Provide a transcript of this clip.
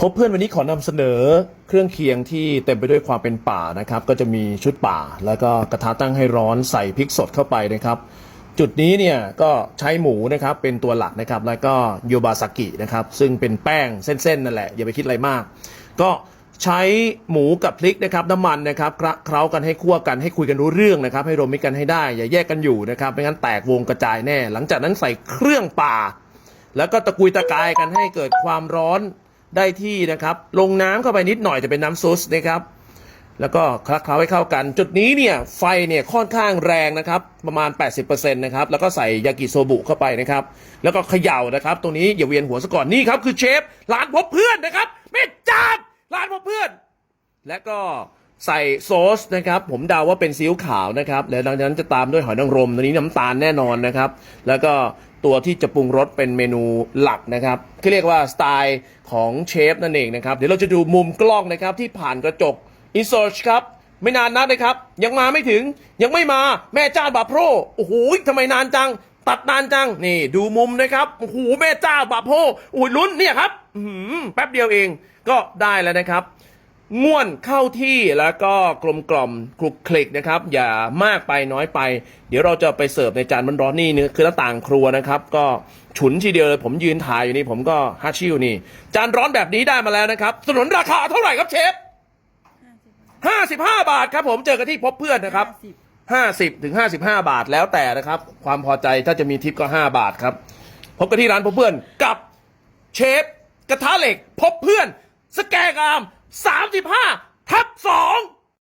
พบเพื่อนวันนี้ขอนำเสนอเครื่องเคียงที่เต็มไปด้วยความเป็นป่านะครับ ก็จะมีชุดป่า แล้วก็กระทะตั้งให้ร้อนใส่พริกสดเข้าไปนะครับ จุดนี้เนี่ยก็ใช้หมูนะครับเป็นตัวหลักนะครับ แล้วก็โยบาซากินะครับซึ่งเป็นแป้งเส้นๆนั่นแหละอย่าไปคิดอะไรมาก ก็ใช้หมูกับพริกนะครับน้ำมันนะครับคละเคล้ากันให้คั่วกันให้คุยกันรู้เรื่องนะครับ ให้รวมมิตรกันให้ได้ อย่าแยกกันอยู่นะครับไม่งั้นแตกวงกระจายแน่ หลังจากนั้นใส่เครื่องป่า แล้วก็ตะกุยตะกายกันให้เกิดความร้อน ได้ที่นะครับ ลงน้ำเข้าไปนิดหน่อยจะเป็นน้ำซุสนะครับ แล้วก็คลักเคล้าให้เข้ากัน จุดนี้เนี่ยไฟเนี่ยค่อนข้างแรงนะครับ ประมาณ 80%นะครับ แล้วก็ใส่ยากิโซบุเข้าไปนะครับ แล้วก็เขย่านะครับ ตรงนี้อย่าเวียนหัวซะก่อนนี่ครับคือเชฟร้านพบเพื่อนนะครับเม่จานร้านพบเพื่อน และก็ ใส่โซสนะครับ ผมเดาว่าเป็นซีอิ๊วขาวนะครับ แล้วหลังจากนั้นจะตามด้วยหอยนางรมตัวนี้น้ำตาลแน่นอนนะครับ แล้วก็ตัวที่จะปรุงรสเป็นเมนูหลักนะครับที่เรียกว่าสไตล์ของเชฟนั่นเองนะครับ เดี๋ยวเราจะดูมุมกล้องนะครับที่ผ่านกระจกอินเ r ร์ครับ ไม่นานนักนะครับ ยังมาไม่ถึงยังไม่มาแม่จ้าบาโพรโอ้โหทำไมนานจัง ตัดนานจัง นี่ดูมุมนะครับโอ้โหแม่จ้าบาโพรโอ้ยลุ้นเนี่ยครับแป๊บเดียวเองก็ได้แล้วนะครับ ง่วนเข้าที่แล้วก็กลมกล่อมคลุกคลิกนะครับ อย่ามากไปน้อยไป เดี๋ยวเราจะไปเสิร์ฟในจานมันร้อนๆนี่นี่คือหน้าต่างครัวนะครับ ก็ฉุนทีเดียวเลยผมยืนถ่ายอยู่นี่ผมก็ฮัชชิวนี่ จานร้อนแบบนี้ได้มาแล้วนะครับสนุนราคาเท่าไหร่ครับเชฟ55บห้าบาทครับผมเจอกันที่พบเพื่อนนะครับ50ถึง55บห้าบาทแล้วแต่นะครับ ความพอใจถ้าจะมีทิปก็5บาทครับพบกันที่ร้านพบเพื่อนกับเชฟกระทะเหล็กพบเพื่อนสแกงาม 35ทับ2